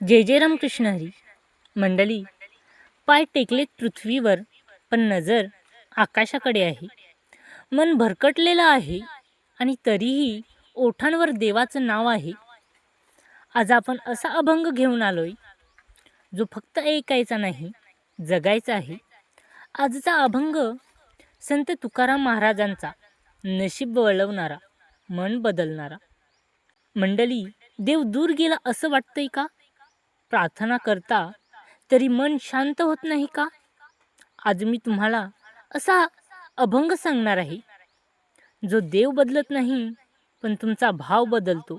जय जय रामकृष्ण हरी. मंडळी पाय टेकलेत पृथ्वीवर पण नजर आकाशाकडे आहे. मन भरकटलेलं आहे आणि तरीही ओठांवर देवाचं नाव आहे. आज आपण असा अभंग घेऊन आलोय जो फक्त ऐकायचा नाही जगायचा आहे. आजचा अभंग संत तुकाराम महाराजांचा नशीब वळवणारा मन बदलणारा. मंडळी देव दूर गेला असं वाटतंय का? प्रार्थना करता तरी मन शांत होत नाही का? आज मी तुम्हाला असा अभंग सांगणार आहे. जो देव बदलत नाही पण तुमचा भाव बदलतो.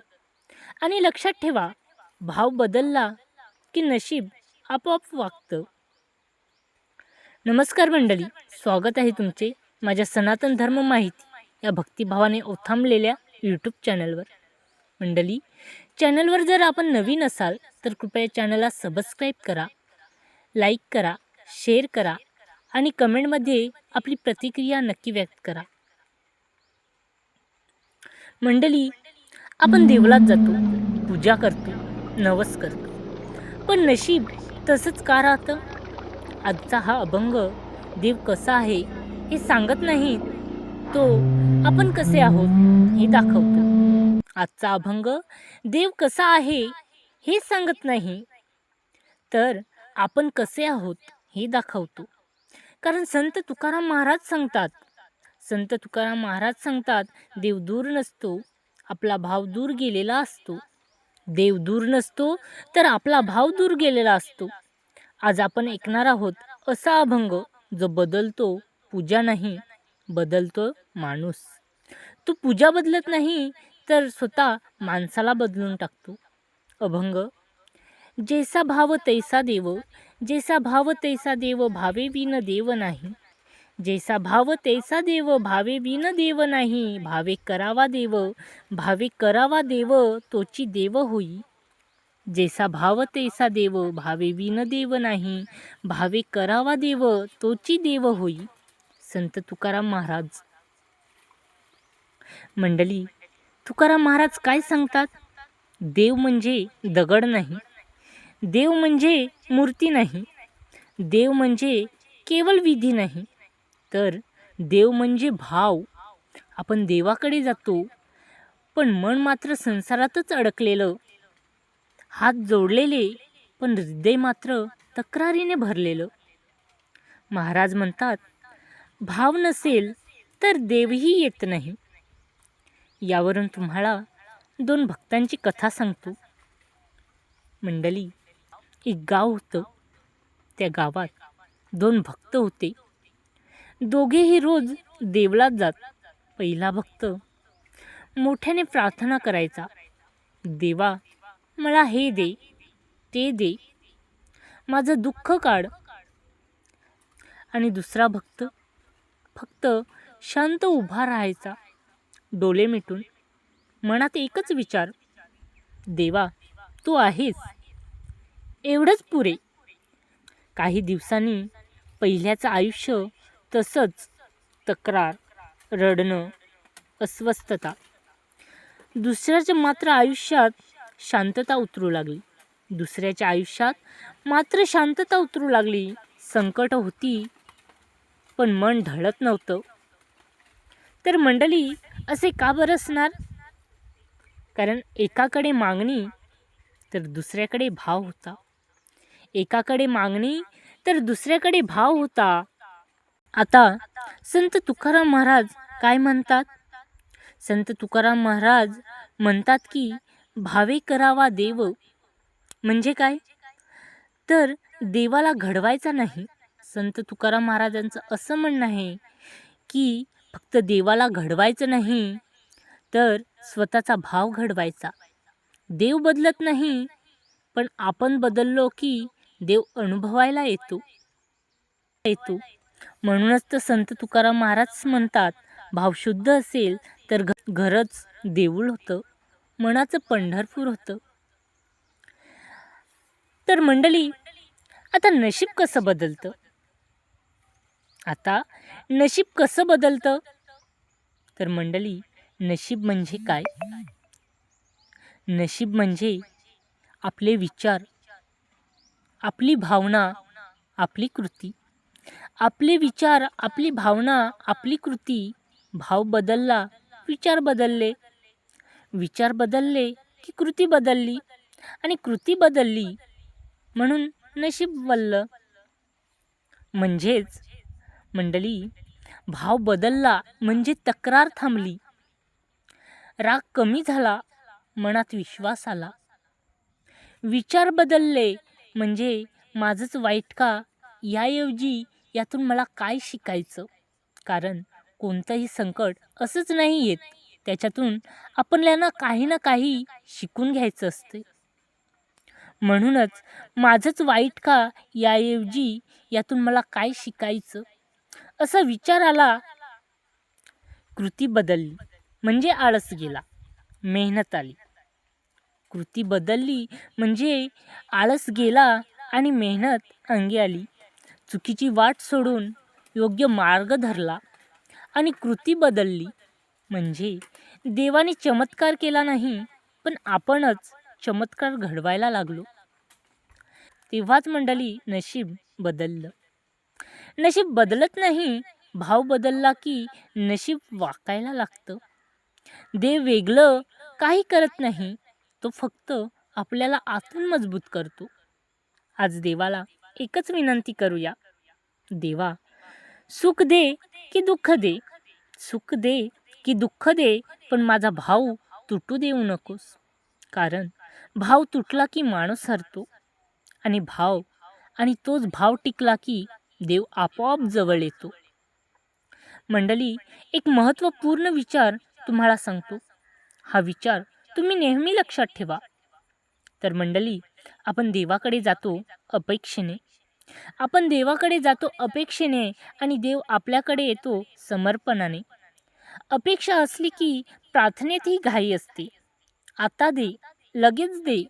आणि लक्षात ठेवा भाव बदलला की नशीब आपोआप वागतं. नमस्कार मंडळी स्वागत आहे तुमचे माझ्या सनातन धर्म माहिती या भक्तिभावाने ओथांबलेल्या यूट्यूब चॅनलवर मंडळी चॅनलवर जर आपण नवीन असाल तर कृपया चॅनलला सबस्क्राईब करा लाईक करा शेअर करा आणि कमेंटमध्ये आपली प्रतिक्रिया नक्की व्यक्त करा. मंडळी आपण देवळात जातो पूजा करतो नवस करतो. पण नशीब तसंच का राहतं? आजचा हा अभंग देव कसा आहे हे सांगत नाही तो आपण कसे आहोत हे दाखवतो. आजचा अभंग देव कसा आहे हे सांगत नाही. तर आपण कसे आहोत हे दाखवतो. कारण संत तुकाराम महाराज सांगतात संत तुकाराम महाराज सांगतात देव दूर नसतो आपला भाव दूर गेलेला असतो. देव दूर नसतो तर आपला भाव दूर गेलेला असतो. आज आपण ऐकणार आहोत असा अभंग जो बदलतो पूजा नाही बदलतो माणूस. तो पूजा बदलत नाही तर स्वतः माणसाला बदलून टाकतो. अभंग. जैसा भाव तैसा देव जैसा भाव तैसा देव भावे विन देव नाही. जैसा भाव तैसा देव भावे विन देव नाही भावे करावा देव भावे करावा देव तोची देव होई. जैसा भाव तैसा देव भावे विन देव नाही भावे करावा देव तोची देव होई. संत तुकाराम महाराज. मंडळी तुकाराम महाराज काय सांगतात? देव म्हणजे दगड नाही. देव म्हणजे मूर्ती नाही. देव म्हणजे केवळ विधी नाही. तर देव म्हणजे भाव. आपण देवाकडे जातो पण मन मात्र संसारातच अडकलेलं. हात जोडलेले पण हृदय मात्र तक्रारीने भरलेलं. महाराज म्हणतात भाव नसेल तर देवही येत नाही. यावरून तुम्हाला दोन भक्तांची कथा सांगतो. मंडली एक गाव होतं. त्या गावात दोन भक्त होते. दोघेही रोज देवलात जात. पहिला भक्त मोठ्याने प्रार्थना करायचा देवा मला हे दे ते दे माझं दुःख काढ. आणि दुसरा भक्त फक्त शांत उभा राहायचा. डोले मिटून मनात एकच विचार देवा तू आहेस. एवढंच पुरे. काही दिवसांनी पहिल्याचं आयुष्य तसंच तक्रार रडणं अस्वस्थता. दुसऱ्याच्या मात्र आयुष्यात शांतता उतरू लागली. दुसऱ्याच्या आयुष्यात मात्र शांतता उतरू लागली. संकट होती पण मन ढळत नव्हतं. तर मंडळी असे का बरं असणार? कारण एकाकडे मागणी तर दुसऱ्याकडे भाव होता. एकाकडे मागणी तर दुसऱ्याकडे भाव होता. आता संत तुकाराम महाराज काय म्हणतात? संत तुकाराम महाराज म्हणतात की भावे करावा देव. म्हणजे काय? तर देवाला घडवायचा नाही. संत तुकाराम महाराजांचं असं म्हणणं आहे की फक्त देवाला घडवायचं नाही तर स्वतःचा भाव घडवायचा. देव बदलत नाही पण आपण बदललो की देव अनुभवायला येतो. येतो. म्हणूनच तर संत तुकाराम महाराज म्हणतात भाव शुद्ध असेल तर घ घरच देऊळ होतं मनाचं पंढरपूर होतं. तर मंडळी आता नशीब कसं बदलतं? आता नशीब कसं बदलतं? तर मंडळी नशीब म्हणजे काय? नशीब म्हणजे आपले विचार आपली भावना आपली कृती. आपले विचार आपली भावना आपली कृती भाव बदलला विचार बदलले. विचार बदलले की कृती बदलली आणि कृती बदलली म्हणून नशीब बदललं म्हणजेच मंडळी भाव बदलला म्हणजे तक्रार थांबली. राग कमी झाला मनात विश्वास आला. विचार बदलले म्हणजे माझंच वाईट का? याऐवजी यातून मला काय शिकायचं? कारण कोणतंही संकट असंच नाही येत. त्याच्यातून आपल्याला काही ना काही शिकून घ्यायचं असते. म्हणूनच माझंच वाईट का? याऐवजी यातून मला काय शिकायचं? असा विचार आला कृती बदलली म्हणजे आळस गेला मेहनत आली. कृती बदलली म्हणजे आळस गेला आणि मेहनत अंगी आली. चुकीची वाट सोडून योग्य मार्ग धरला आणि कृती बदलली म्हणजे देवाने चमत्कार केला नाही पण आपणच चमत्कार घडवायला लागलो. तेव्हाच मंडळी नशीब बदललं. नशीब बदलत नाही भाव बदलला की नशीब वाकायला लागतं. देव वेगळं काही करत नाही तो फक्त आपल्याला आतून मजबूत करतो. आज देवाला एकच विनंती करूया. देवा सुख दे की दुःख दे. सुख दे की दुःख दे पण माझा भाव तुटू देऊ नकोस. कारण भाव तुटला की माणूस हरतो. आणि भाव आणि तोच भाव टिकला की देव आपोआप जवळ येतो. मंडळी एक महत्त्वपूर्ण विचार तुम्हाला सांगतो. हा विचार तुम्ही नेहमी लक्षात ठेवा. तर मंडळी आपण देवाकडे जातो अपेक्षेने. आपण देवाकडे जातो अपेक्षेने आणि देव आपल्याकडे येतो समर्पणाने. अपेक्षा असली की प्रार्थनेतही घाई असते. आता दे लगेच दे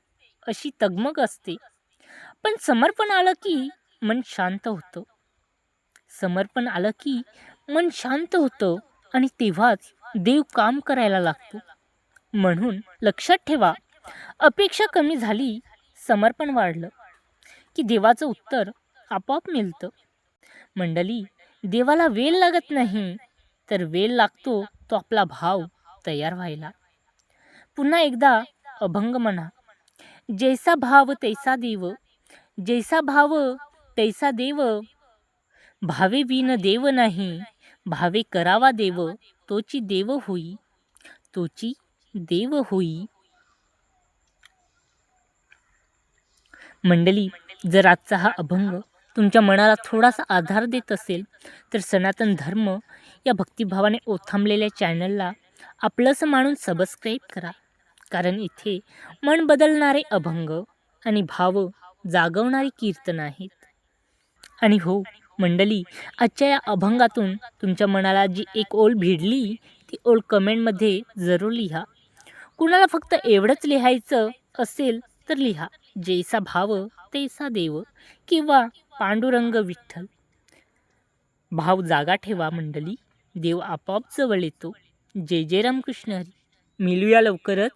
अशी तगमग असते. पण समर्पण आलं की मन शांत होतं. समर्पण आलं की मन शांत होतं आणि तेव्हाच देव काम करायला लागतो. म्हणून लक्षात ठेवा अपेक्षा कमी झाली समर्पण वाढलं की देवाचं उत्तर आपोआप मिळतं. मंडली देवाला वेळ लागत नाही तर वेळ लागतो तो आपला भाव तयार व्हायला. पुन्हा एकदा अभंग म्हणा जैसा भाव तैसा देव जैसा भाव तैसा देव भावे विन देव नाही भावे करावा देव तोची देव होई तोची देव होई. मंडळी जर आजचा हा अभंग तुमच्या मनाला थोडासा आधार देत असेल तर सनातन धर्म या भक्तिभावाने ओथांबलेल्या चॅनलला आपलंसं मानून सबस्क्राईब करा कारण इथे मन बदलणारे अभंग आणि भाव जागवणारी कीर्तन आहेत. आणि हो मंडळी आजच्या या अभंगातून तुमच्या मनाला जी एक ओळ भिडली ती ओळ कमेंटमध्ये जरूर लिहा. कुणाला फक्त एवढंच लिहायचं असेल तर लिहा. जैसा भाव तैसा देव किंवा पांडुरंग विठ्ठल. भाव जागा ठेवा मंडळी देव आपोआप जवळ येतो. जय जय रामकृष्ण हरी. मिळूया लवकरच.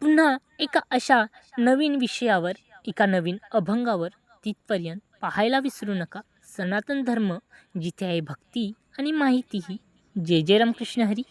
पुन्हा एका अशा नवीन विषयावर एका नवीन अभंगावर तिथपर्यंत पाहायला विसरू नका. सनातन धर्म जिथे आहे भक्ती आणि माहितीही. जय जय रामकृष्ण हरी.